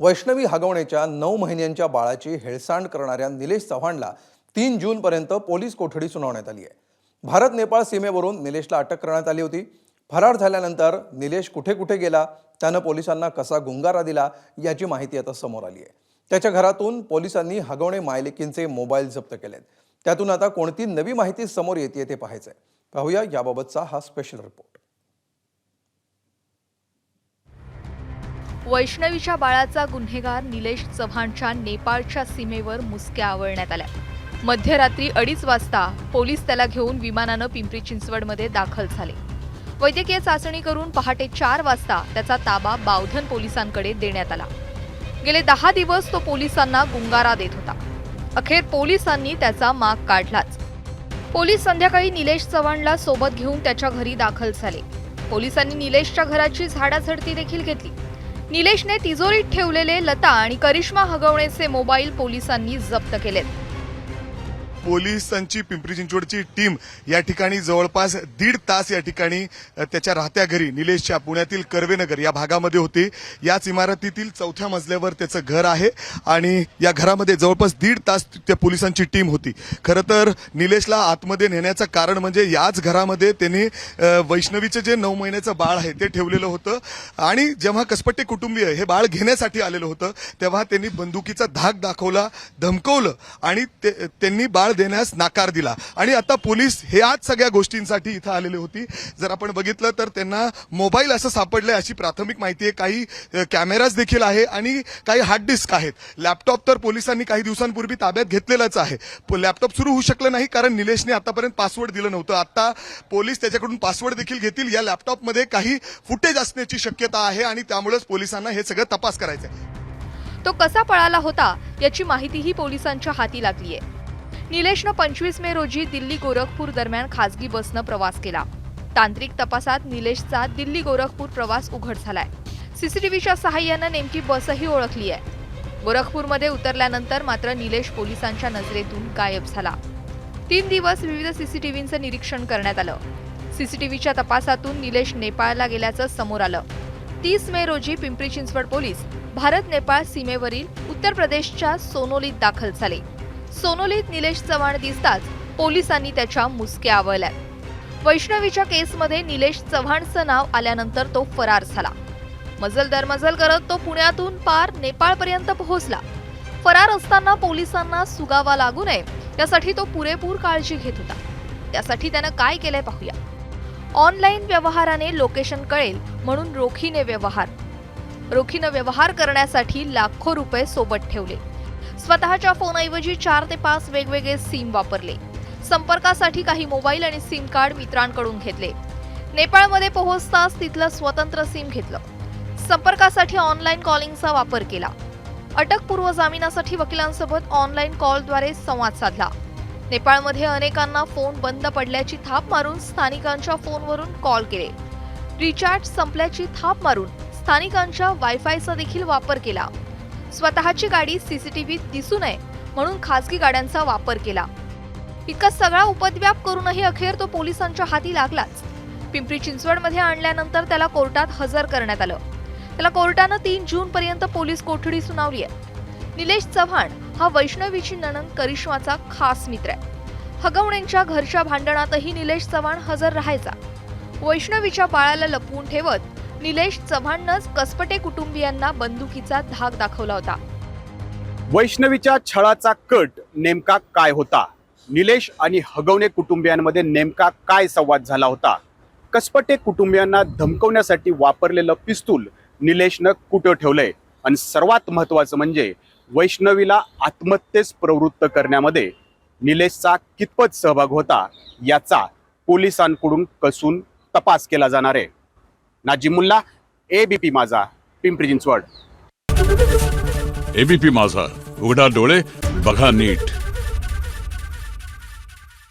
वैष्णवी हगवण्याच्या नऊ महिन्यांच्या बाळाची हेळसांड करणाऱ्या निलेश चव्हाणला तीन जूनपर्यंत पोलीस कोठडी सुनावण्यात आली आहे. भारत नेपाळ सीमेवरून निलेशला अटक करण्यात आली होती. फरार झाल्यानंतर निलेश कुठे कुठे गेला त्यानं पोलिसांना कसा गुंगारा दिला याची माहिती आता समोर आली आहे. त्याच्या घरातून पोलिसांनी हगवणे मायलेकींचे मोबाईल जप्त केलेत. त्यातून आता कोणती नवी माहिती समोर येते ते पाहायचंय. पाहूया याबाबतचा हा स्पेशल रिपोर्ट वैष्णवीच्या बाळाचा गुन्हेगार निलेश चव्हाणच्या नेपाळच्या सीमेवर मुसक्या आवळण्यात आल्या. मध्यरात्री अडीच वाजता पोलीस त्याला घेऊन विमानानं पिंपरी चिंचवडमध्ये दाखल झाले. वैद्यकीय चाचणी करून पहाटे चार वाजता त्याचा ताबा बावधन पोलिसांकडे देण्यात आला. गेले दहा दिवस तो पोलिसांना गुंगारा देत होता. अखेर पोलिसांनी त्याचा माग काढलाच. पोलीस संध्याकाळी निलेश चव्हाणला सोबत घेऊन त्याच्या घरी दाखल झाले. पोलिसांनी निलेशच्या घराची झाडाझडती देखील घेतली. निलेशने तिजोरीत ठेवलेले लता आणि करिश्मा हगवणेचे मोबाईल पोलिसांनी जप्त केलेत. पोलिसांची पिंपरी चिंचवडची टीम या ठिकाणी जवळपास दीड तास या ठिकाणी त्याच्या राहत्या घरी निलेशच्या पुण्यातील कर्वेनगर या भागामध्ये होती. याच इमारतीतील चौथ्या मजल्यावर त्याचं घर आहे आणि या घरामध्ये जवळपास दीड तास त्या पोलिसांची टीम होती. खरं तर निलेशला आतमध्ये नेण्याचं कारण म्हणजे याच घरामध्ये त्यांनी वैष्णवीचं जे नऊ महिन्याचं बाळ आहे ते ठेवलेलं होतं आणि जेव्हा कसपट्टे कुटुंबीय हे बाळ घेण्यासाठी आलेलं होतं तेव्हा त्यांनी बंदुकीचा धाक दाखवला धमकवलं आणि ते- त्यांनी बाळ देण्यास नाकार दिला. आणि आता पोलीस हे आज सगळ्या गोष्टींसाठी इथं आलेले होती. जर आपण बघितलं तर त्यांना मोबाईल असं सापडलंय अशी प्राथमिक माहिती आहे. काही कॅमेराज देखील आहे आणि काही हार्ड डिस्क आहेत. लॅपटॉप तर पोलिसांनी काही दिवसांपूर्वी ताब्यात घेतलेलाच आहे. लॅपटॉप सुरू होऊ शकलं नाही कारण निलेशने आतापर्यंत पासवर्ड दिलं नव्हतं. आता पोलीस त्याच्याकडून पासवर्ड देखील घेतील. या लॅपटॉपमध्ये काही फुटेज असण्याची शक्यता आहे आणि त्यामुळेच पोलिसांना हे सगळं तपास करायचं आहे तो कसा पळाला होता याची माहितीही पोलिसांच्या हाती लागली आहे निलेशनं पंचवीस मे रोजी दिल्ली गोरखपूर दरम्यान खासगी बसनं प्रवास केला. तांत्रिक तपासात निलेशचा दिल्ली गोरखपूर प्रवास उघड झालाय. सीसीटीव्हीच्या सहाय्यानं नेमकी बसही ओळखली आहे गोरखपूरमध्ये उतरल्यानंतर मात्र निलेश पोलिसांच्या नजरेतून गायब झाला. तीन दिवस विविध सीसीटीव्हीचं निरीक्षण करण्यात आलं. सीसीटीव्हीच्या तपासातून निलेश नेपाळला गेल्याचं समोर आलं. तीस मे रोजी पिंपरी चिंचवड पोलीस भारत नेपाळ सीमेवरील उत्तर प्रदेशच्या सोनोलीत दाखल झाले. सोनोलीत निलेश चव्हाण दिसताच पोलिसांनी त्याच्या मुसक्या आवळल्या. वैष्णवीच्या केसमध्ये निलेश चव्हाणचं नाव आल्यानंतर तो फरार झाला. मजल दरमजल करत तो पुण्यातून पार नेपाळपर्यंत पोहोचला. फरार असताना पोलिसांना सुगावा लागू नये यासाठी तो पुरेपूर काळजी घेत होता. त्यासाठी त्यानं काय केलंय पाहूया. ऑनलाईन व्यवहाराने लोकेशन कळेल म्हणून रोखीने व्यवहार. रोखीनं व्यवहार करण्यासाठी लाखो रुपये सोबत ठेवले. स्वतःच्या फोनऐवजी चार ते पाच वेगवेगळे सिम वापरले. संपर्कासाठी काही मोबाईल आणि सिम कार्ड मित्रांकडून घेतले. नेपाळमध्ये पोहोचताच तिथलं स्वतंत्र सिम घेतलं. संपर्कासाठी ऑनलाईन कॉलिंगचा वापर केला. अटकपूर्व जामिनासाठी वकिलांसोबत ऑनलाईन कॉलद्वारे संवाद साधला. नेपाळमध्ये अनेकांना फोन बंद पडल्याची थाप मारून स्थानिकांच्या फोनवरून कॉल केले. रिचार्ज संपल्याची थाप मारून स्थानिकांच्या वायफायचा देखील वापर केला. स्वतःची गाडी सीसीटीव्हीत दिसू नये म्हणून खासगी गाड्यांचा वापर केला. इतका सगळा उपद्व्याप करूनही अखेर तो पोलिसांच्या हाती लागलाच. पिंपरी चिंचवडमध्ये आणल्यानंतर त्याला कोर्टात हजर करण्यात आलं. त्याला कोर्टानं तीन जून पर्यंत पोलीस कोठडी सुनावली आहे. निलेश चव्हाण हा वैष्णवीची नणन करिश्माचा खास मित्र आहे. हगवणेंच्या घरच्या भांडणातही निलेश चव्हाण हजर राहायचा. वैष्णवीच्या बाळाला लपवून ठेवत निलेश चव्हाणनंच कसपटे कुटुंबियांना बंदुकीचा धाक दाखवला होता. वैष्णवीच्या छळाचा कट नेमका काय होता? निलेश आणि हगवणे कुटुंबियांमध्ये नेमका काय संवाद झाला होता? कसपटे कुटुंबियांना धमकवण्यासाठी वापरलेलं पिस्तूल निलेशनं कुठं ठेवलंय? आणि सर्वात महत्त्वाचं म्हणजे वैष्णवीला आत्महत्येस प्रवृत्त करण्यामध्ये निलेशचा कितपत सहभाग होता? याचा पोलिसांकडून कसून तपास केला जाणार आहे. नाजिमुल्ला एबीपी माझा पिंपरी चिंचवड. एबीपी माझा. उघडा डोळे बघा नीट.